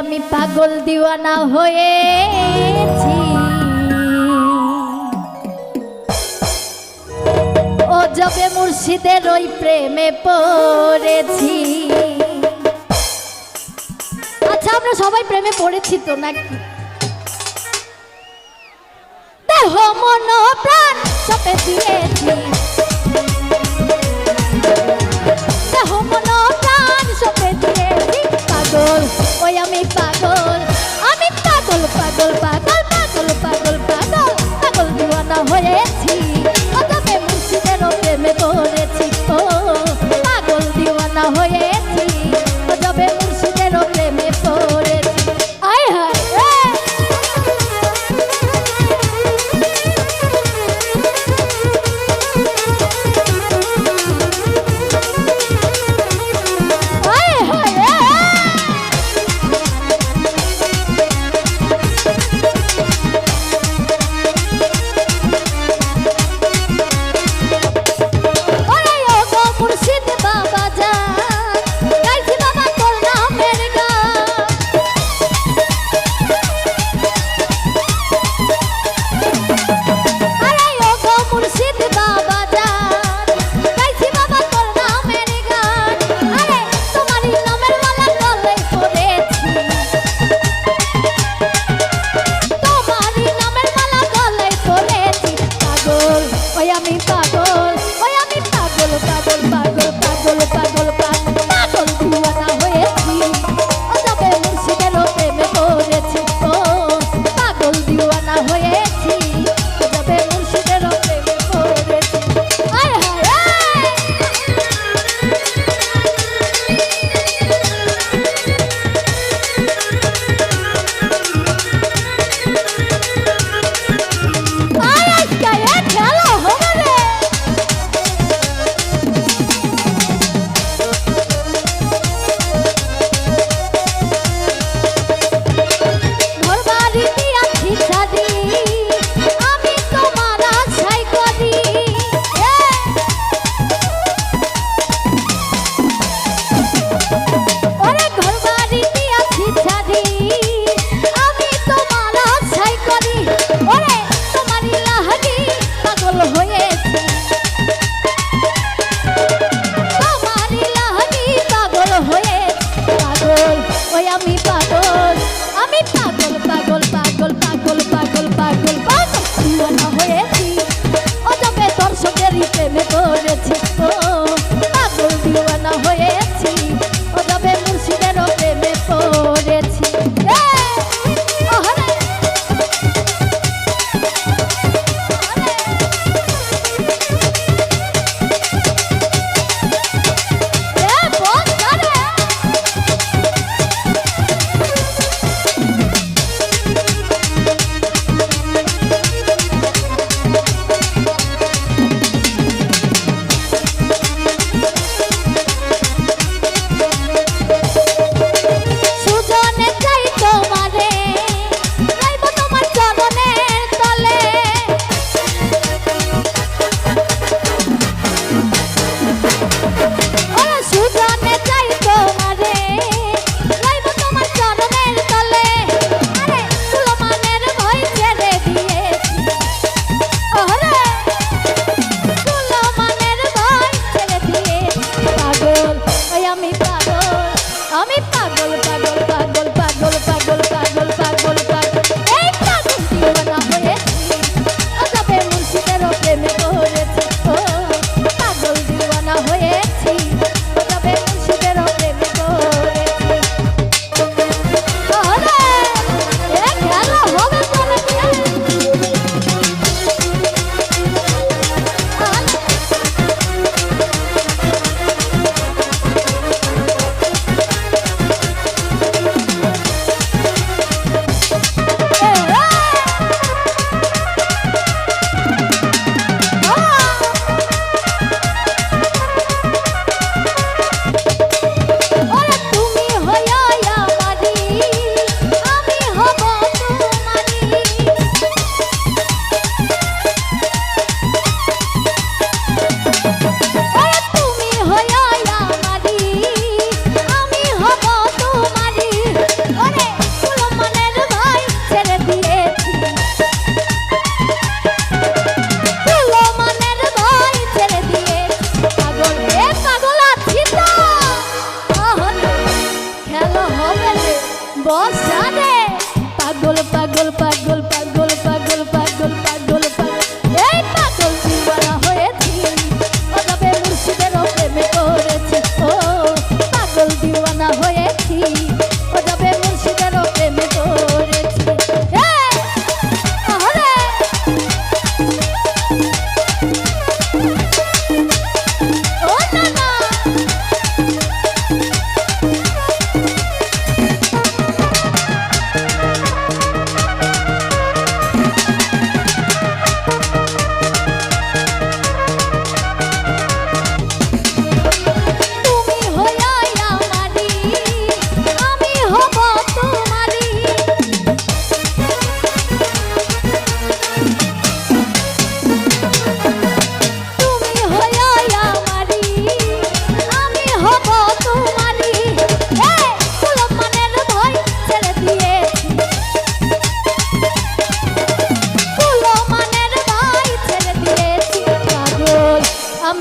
আমি পাগল দিওয়ানা হয়েছি। ও যবে মুর্শিদের ওই প্রেমে পড়েছি। আচ্ছা আমরা সবাই প্রেমে পড়েছি তো নাকি? দেহ, মন, প্রাণ সপে দিয়েছি। আমি পাগল পাগল পাগল পাগল পাগল পাগল পাগল। পুরনো হয়েছি অজাবে দর্শকের প্রেমে পড়েছি।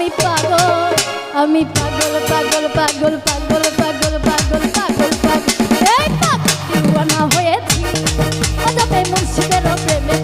আমি পাগল আমি পাগল পাগল পাগল পাগল পাগল পাগল পাগল পাগল। এই পাগল হয়েছি। অজাবে মুর্শিদের প্রেমে